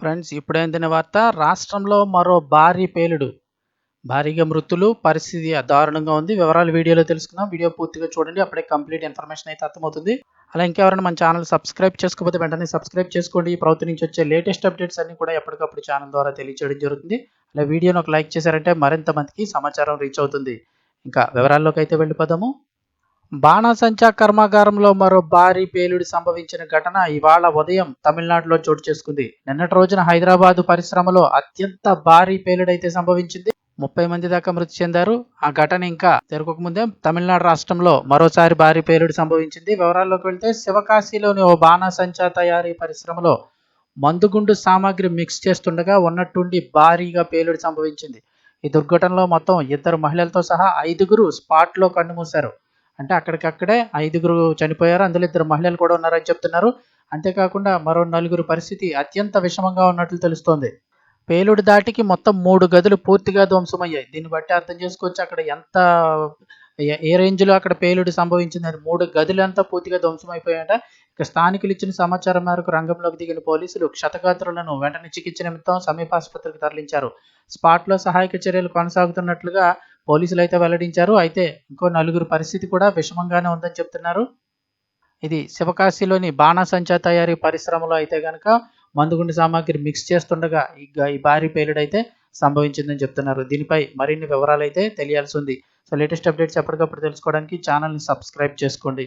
Friends ఇప్పుడే అందిన వార్త? రాష్ట్రంలో మరో భారీ పేలుడు. భారీగా మృతులు పరిస్థితి దారుణంగా ఉంది. వివరాలు వీడియోలో తెలుసుకుందాం. వీడియో పూర్తిగా చూడండి. అప్పుడే కంప్లీట్ ఇన్ఫర్మేషన్ అయితే అర్థమవుతుంది. అలా ఇంకెవరైనా మన ఛానల్ సబ్స్క్రైబ్ చేసుకోకపోతే వెంటనే సబ్స్క్రైబ్ చేసుకోండి. ఈ ప్రభుత్వం నుంచి వచ్చే లేటెస్ట్ అప్డేట్స్ అన్ని కూడా ఎప్పటికప్పుడు ఛానల్ ద్వారా తెలియజేయడం జరుగుతుంది. అలా వీడియోని ఒక లైక్ చేశారంటే మరింత మందికి సమాచారం రీచ్ అవుతుంది. ఇంకా వివరాల్లోకి అయితే వెళ్ళిపోదాము. బాణాసంచా కర్మాగారంలో మరో భారీ పేలుడు సంభవించిన ఘటన ఇవాళ ఉదయం తమిళనాడులో చోటు చేసుకుంది. నిన్నటి రోజున హైదరాబాద్ పరిశ్రమలో అత్యంత భారీ పేలుడైతే సంభవించింది. ముప్పై మంది దాకా మృతి చెందారు. ఆ ఘటన ఇంకా తెరకముందే తమిళనాడు రాష్ట్రంలో మరోసారి భారీ పేలుడు సంభవించింది. వివరాల్లోకి వెళ్తే శివకాశిలోని ఓ బాణాసంచా తయారీ పరిశ్రమలో మందుగుండు సామాగ్రి మిక్స్ చేస్తుండగా ఉన్నట్టుండి భారీగా పేలుడు సంభవించింది. ఈ దుర్ఘటనలో మొత్తం ఇద్దరు మహిళలతో సహా ఐదుగురు స్పాట్లో కన్నుమూశారు. అంటే అక్కడికక్కడే ఐదుగురు చనిపోయారు అందులో ఇద్దరు మహిళలు కూడా ఉన్నారని చెప్తున్నారు. అంతేకాకుండా మరో నలుగురు పరిస్థితి అత్యంత విషమంగా ఉన్నట్లు తెలుస్తోంది. పేలుడు దాటికి మొత్తం మూడు గదులు పూర్తిగా ధ్వంసమయ్యాయి. దీన్ని బట్టి అర్థం చేసుకోవచ్చు అక్కడ ఎంత ఏ- ఏ రేంజ్లో అక్కడ పేలుడు సంభవించిందని మూడు గదులు అంతా పూర్తిగా ధ్వంసమైపోయాయట. ఇక స్థానికులు ఇచ్చిన సమాచారం మేరకు రంగంలోకి దిగిన పోలీసులు క్షతగాత్రులను వెంటనే చికిత్స నిమిత్తం సమీప ఆసుపత్రికి తరలించారు. స్పాట్లో సహాయక చర్యలు కొనసాగుతున్నట్లుగా పోలీసులు అయితే వెల్లడించారు. అయితే ఇంకో నలుగురు పరిస్థితి కూడా విషమంగానే ఉందని చెప్తున్నారు. ఇది శివకాశిలోని బాణాసంచా తయారీ పరిశ్రమలో అయితే కనుక మందుగుండు సామాగ్రి మిక్స్ చేస్తుండగా ఈ భారీ పేలుడైతే అయితే సంభవించిందని చెప్తున్నారు. దీనిపై మరిన్ని వివరాలు అయితే తెలియాల్సి ఉంది. సో లేటెస్ట్ అప్డేట్స్ ఎప్పటికప్పుడు తెలుసుకోవడానికి ఛానల్ని సబ్స్క్రైబ్ చేసుకోండి.